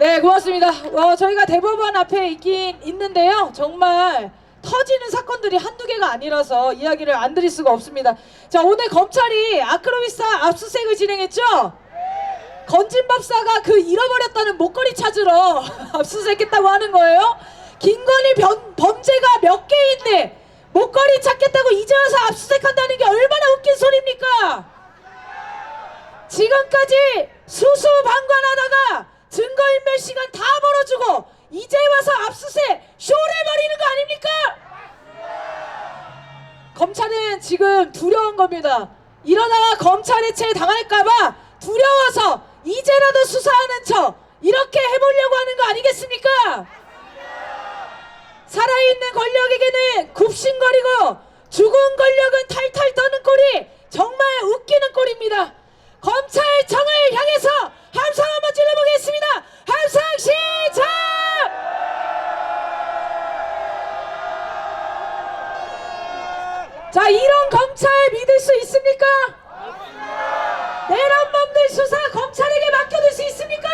네, 고맙습니다. 어, 저희가 대법원 앞에 있긴 있는데요. 정말 터지는 사건들이 한두 개가 아니라서 이야기를 안 드릴 수가 없습니다. 자, 오늘 검찰이 아크로비스타 압수수색을 진행했죠? 건진 법사가 그 잃어버렸다는 목걸이 찾으러 압수수색했다고 하는 거예요? 김건희 변- 범죄가 몇 개인데 목걸이 찾겠다고 이제 와서 압수수색한다는 게 얼마나 웃긴 소리입니까? 지금까지 수수방관하다가 증거인멸 시간 다 벌어주고 이제 와서 압수수색 쇼를 벌이는 거 아닙니까? 검찰은 지금 두려운 겁니다. 이러다가 검찰 해체 당할까봐 두려워서 이제라도 수사하는 척 이렇게 해보려고 하는 거 아니겠습니까? 살아있는 권력에게는 굽신거리고 죽은 권력은 탈탈 떠는 꼴이 정말 웃기는 꼴입니다. 검찰청을 향해서 함성 한번 질러보겠습니다. 함성 시작! 자 이런 검찰 믿을 수 있습니까? 내란 범들 수사 검찰에게 맡겨둘 수 있습니까?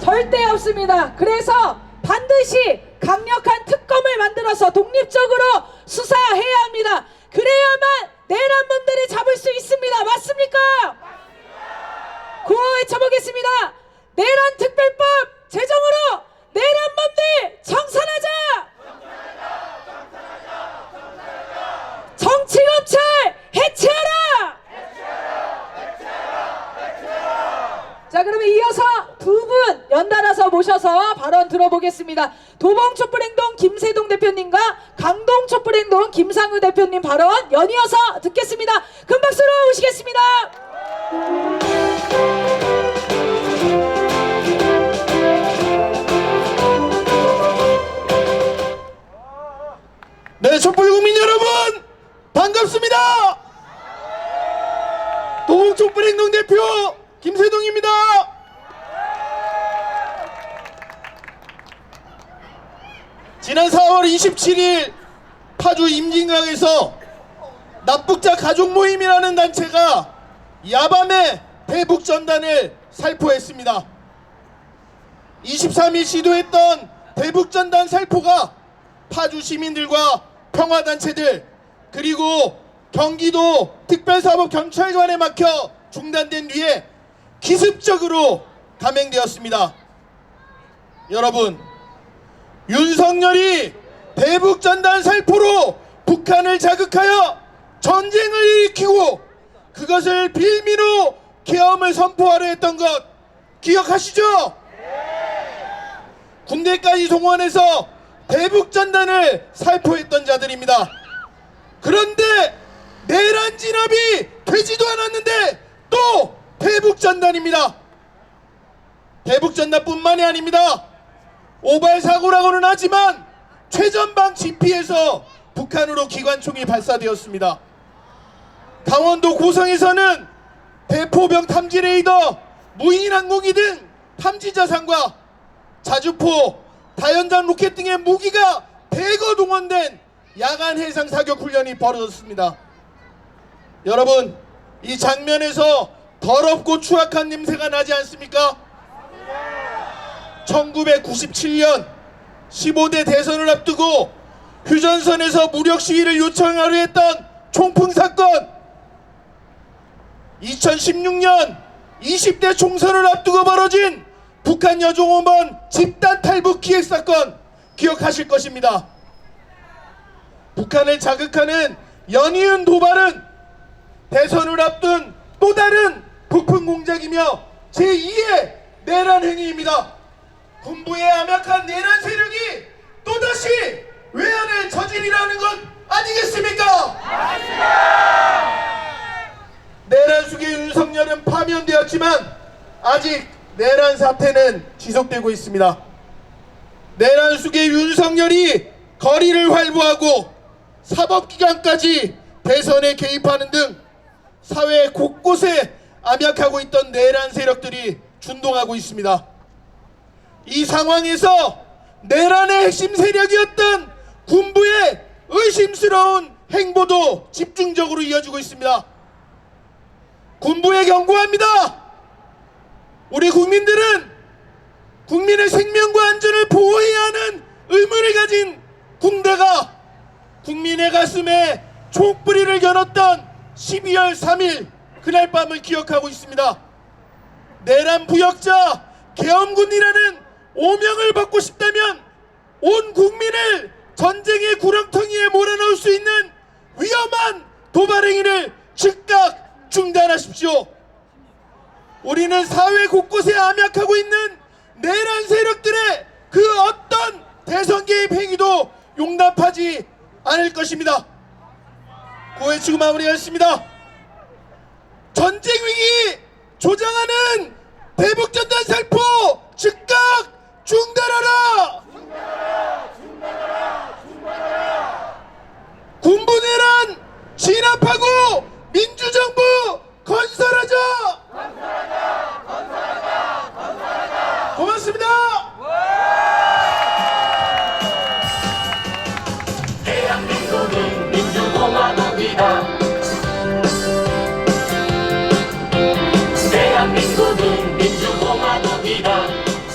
절대 없습니다. 그래서 반드시 강력한 특검을 만들어서 독립적으로 수사해야 합니다. 그래야만 내란 범들을 잡을 수 있습니다. 맞습니까? 구호 외쳐보겠습니다. 내란 특별법 제정으로 내란 범들 청산하자! 정치검찰 해체하라! 자 그러면 이어서 두 분 연달아서 모셔서 발언 들어보겠습니다. 도봉 촛불행동 김세동 대표님과 강동 촛불행동 김상우 대표님 발언 연이어서 듣겠습니다. 큰 박수로 오시겠습니다. 네, 촛불 국민 여러분 반갑습니다. 도봉 촛불행동 대표 김세동입니다. 지난 4월 27일 파주 임진강에서 납북자 가족 모임이라는 단체가 야밤에 대북 전단을 살포했습니다. 23일 시도했던 대북 전단 살포가 파주 시민들과 평화단체들 그리고 경기도 특별사법경찰관에 막혀 중단된 뒤에 기습적으로 감행되었습니다. 여러분 윤석열이 대북 전단 살포로 북한을 자극하여 전쟁을 일으키고 그것을 빌미로 계엄을 선포하려 했던 것 기억하시죠? 군대까지 동원해서 대북 전단을 살포했던 자들입니다. 그런데 내란 진압이 되지도 않았는데 또 대북 전단입니다. 대북 전단뿐만이 아닙니다. 오발 사고라고는 하지만 최전방 GP에서 북한으로 기관총이 발사되었습니다. 강원도 고성에서는 대포병 탐지 레이더, 무인 항공기 등 탐지 자산과 자주포, 다연장 로켓 등의 무기가 대거 동원된 야간 해상 사격 훈련이 벌어졌습니다. 여러분, 이 장면에서 더럽고 추악한 냄새가 나지 않습니까? 1997년 15대 대선을 앞두고 휴전선에서 무력 시위를 요청하려 했던 총풍 사건 2016년 20대 총선을 앞두고 벌어진 북한 여종원원 집단 탈북 기획 사건 기억하실 것입니다. 북한을 자극하는 연이은 도발은 대선을 앞둔 또 다른 북풍 공작이며 제2의 내란 행위입니다. 군부의 암약한 내란 세력이 또다시 외환을 저지르라는 것 아니겠습니까? 내란 속의 윤석열은 파면되었지만 아직 내란 사태는 지속되고 있습니다. 내란 속의 윤석열이 거리를 활보하고 사법기관까지 대선에 개입하는 등 사회 곳곳에 암약하고 있던 내란 세력들이 준동하고 있습니다. 이 상황에서 내란의 핵심 세력이었던 군부의 의심스러운 행보도 집중적으로 이어지고 있습니다. 군부에 경고합니다. 우리 국민들은 국민의 생명과 안전을 보호해야 하는 의무를 가진 군대가 국민의 가슴에 총뿌리를 겨눴던 12월 3일 그날 밤을 기억하고 있습니다. 내란 부역자 계엄군이라는 오명을 받고 싶다면 온 국민을 전쟁의 구렁텅이에 몰아넣을 수 있는 위험한 도발 행위를 즉각 중단하십시오. 우리는 사회 곳곳에 암약하고 있는 내란 세력들의 그 어떤 대선 개입 행위도 용납하지 않을 것입니다. 고해치고 마무리하겠습니다. 전쟁 위기 조장하는 대북전단 살포 중단하라! 군부내란 진압하고 민주정부 건설하자! 고맙습니다. 대한민국은 민주공화국이다 대한민국은 민주공화국이다